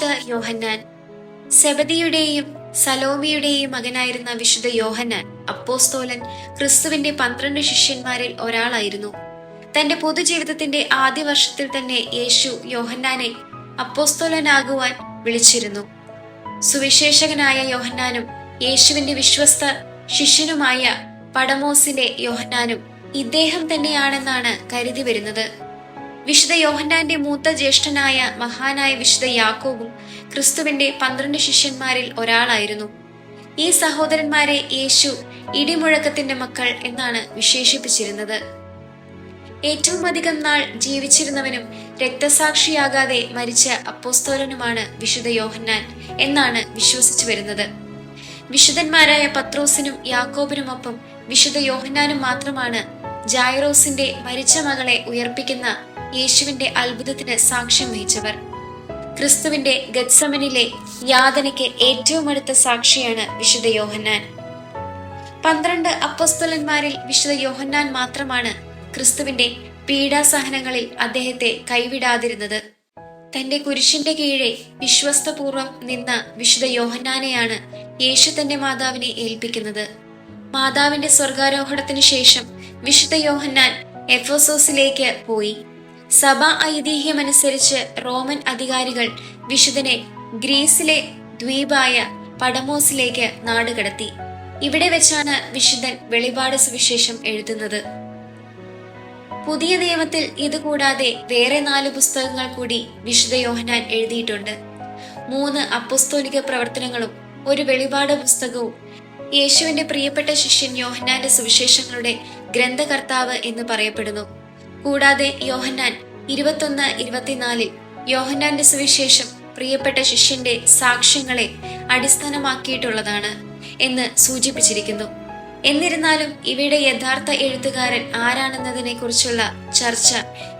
വിശുദ്ധ യോഹന്നാൻ. സെബദിയുടെയും സലോമിയുടെയും മകനായിരുന്ന വിശുദ്ധ യോഹന്നാൻ അപ്പോസ്തോലൻ ക്രിസ്തുവിന്റെ പന്ത്രണ്ട് ശിഷ്യന്മാരിൽ ഒരാളായിരുന്നു. തന്റെ പൊതുജീവിതത്തിന്റെ ആദ്യ വർഷത്തിൽ തന്നെ യേശു യോഹന്നാനെ അപ്പോസ്തോലനാകുവാൻ വിളിച്ചിരുന്നു. സുവിശേഷകനായ യോഹന്നാനും യേശുവിന്റെ വിശ്വസ്ത ശിഷ്യനുമായ പടമോസിന്റെ യോഹന്നാനും ഇദ്ദേഹം തന്നെയാണെന്നാണ് കരുതി വരുന്നത്. വിശുദ്ധ യോഹന്നാന്റെ മൂത്ത ജ്യേഷ്ഠനായ മഹാനായ വിശുദ്ധ യാക്കോബും ക്രിസ്തുവിന്റെ പന്ത്രണ്ട് ശിഷ്യന്മാരിൽ ഒരാളായിരുന്നു. ഈ സഹോദരന്മാരെ യേശു ഇടിമുഴക്കത്തിന്റെ മക്കൾ എന്നാണ് വിശേഷിപ്പിച്ചിരുന്നത്. ഏറ്റവും അധികം നാൾ ജീവിച്ചിരുന്നവനും രക്തസാക്ഷിയാകാതെ മരിച്ച അപ്പോസ്തോലനുമാണ് വിശുദ്ധ യോഹന്നാൻ എന്നാണ് വിശ്വസിച്ചു വരുന്നത്. വിശുദ്ധന്മാരായ പത്രോസിനും യാക്കോബിനുമൊപ്പം വിശുദ്ധ യോഹന്നാനും മാത്രമാണ് ജായറോസിന്റെ മരിച്ച മകളെ ഉയർപ്പിക്കുന്ന യേശുവിന്റെ അത്ഭുതത്തിന് സാക്ഷ്യം വഹിച്ചവർ. ക്രിസ്തുവിന്റെ ഗത്സമനിലെ യാതനയ്ക്ക് ഏറ്റവും അടുത്ത സാക്ഷിയാണ് വിശുദ്ധ യോഹന്നാൻ. പന്ത്രണ്ട് അപ്പസ്തലന്മാരിൽ വിശുദ്ധ യോഹന്നാൻ മാത്രമാണ് ക്രിസ്തുവിന്റെ പീഡാസഹനങ്ങളിൽ അദ്ദേഹത്തെ കൈവിടാതിരുന്നത്. തന്റെ കുരിശിന്റെ കീഴെ വിശ്വസ്തപൂർവം നിന്ന വിശുദ്ധ യോഹന്നാനെയാണ് യേശു തന്റെ മാതാവിനെ ഏൽപ്പിക്കുന്നത്. മാതാവിന്റെ സ്വർഗാരോഹണത്തിനു ശേഷം വിശുദ്ധ യോഹന്നാൻ എഫോസോസിലേക്ക് പോയി. സഭ ഐതിഹ്യമനുസരിച്ച് റോമൻ അധികാരികൾ വിശുദ്ധനെ ഗ്രീസിലെ ദ്വീപായ പടമോസിലേക്ക് നാടുകടത്തി. ഇവിടെ വെച്ചാണ് വിശുദ്ധൻ വെളിപാട് സുവിശേഷം എഴുതുന്നത്. പുതിയ നിയമത്തിൽ ഇതുകൂടാതെ വേറെ നാല് പുസ്തകങ്ങൾ കൂടി വിശുദ്ധ യോഹനാൻ എഴുതിയിട്ടുണ്ട്. മൂന്ന് അപ്പസ്തോലിക പ്രവർത്തനങ്ങളും ഒരു വെളിപാട് പുസ്തകവും യേശുവിന്റെ പ്രിയപ്പെട്ട ശിഷ്യൻ യോഹനാന്റെ സുവിശേഷങ്ങളുടെ ഗ്രന്ഥകർത്താവ് എന്ന് പറയപ്പെടുന്നു. കൂടാതെ യോഹന്നാൻ ഇരുപത്തൊന്ന് ഇരുപത്തിനാലിൽ യോഹന്നാന്റെ സുവിശേഷം പ്രിയപ്പെട്ട ശിഷ്യന്റെ സാക്ഷ്യങ്ങളെ അടിസ്ഥാനമാക്കിയിട്ടുള്ളതാണ് എന്ന് സൂചിപ്പിച്ചിരിക്കുന്നു. എന്നിരുന്നാലും ഇവയുടെ യഥാർത്ഥ എഴുത്തുകാരൻ ആരാണെന്നതിനെ കുറിച്ചുള്ള ചർച്ച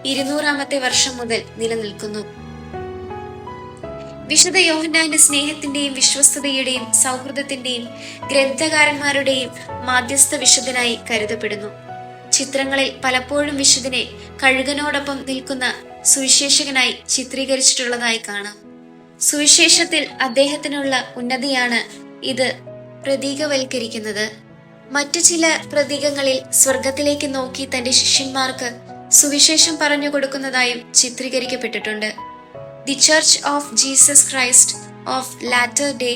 ഇരുന്നൂറാമത്തെ വർഷം മുതൽ നിലനിൽക്കുന്നു. വിശുദ്ധ യോഹന്നാന്റെ സ്നേഹത്തിന്റെയും വിശ്വസ്തതയുടെയും സൗഹൃദത്തിന്റെയും ഗ്രന്ഥകാരന്മാരുടെയും മാധ്യസ്ഥ വിശുദ്ധനായി കരുതപ്പെടുന്നു. ചിത്രങ്ങളിൽ പലപ്പോഴും വിശുദ്ധനെ കഴുകനോടൊപ്പം നിൽക്കുന്ന സുവിശേഷകനായി ചിത്രീകരിച്ചിട്ടുള്ളതായി കാണാം. സുവിശേഷത്തിൽ അദ്ദേഹത്തിനുള്ള ഉന്നതിയാണ് ഇത് പ്രതീകവൽക്കരിക്കുന്നത്. മറ്റു ചില പ്രതീകങ്ങളിൽ സ്വർഗത്തിലേക്ക് നോക്കി തന്റെ ശിഷ്യന്മാർക്ക് സുവിശേഷം പറഞ്ഞു കൊടുക്കുന്നതായും ചിത്രീകരിക്കപ്പെട്ടിട്ടുണ്ട്. The church of Jesus Christ of latter day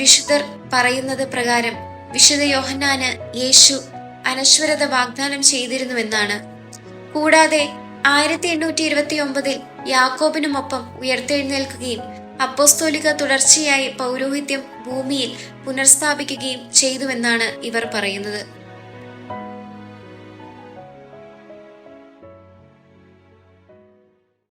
വിശുദ്ധർ പറയുന്നത് പ്രകാരം വിശുദ്ധ യോഹന്നാന് യേശു അനശ്വരത വാഗ്ദാനം ചെയ്തിരുന്നുവെന്നാണ്. കൂടാതെ ആയിരത്തി എണ്ണൂറ്റി ഇരുപത്തി ഒമ്പതിൽ യാക്കോബിനുമൊപ്പം ഉയർത്തെഴുന്നേൽക്കുകയും അപ്പോസ്തോലിക തുടർച്ചയായി പൗരോഹിത്യം ഭൂമിയിൽ പുനർസ്ഥാപിക്കുകയും ചെയ്തുവെന്നാണ് ഇവർ പറയുന്നത്.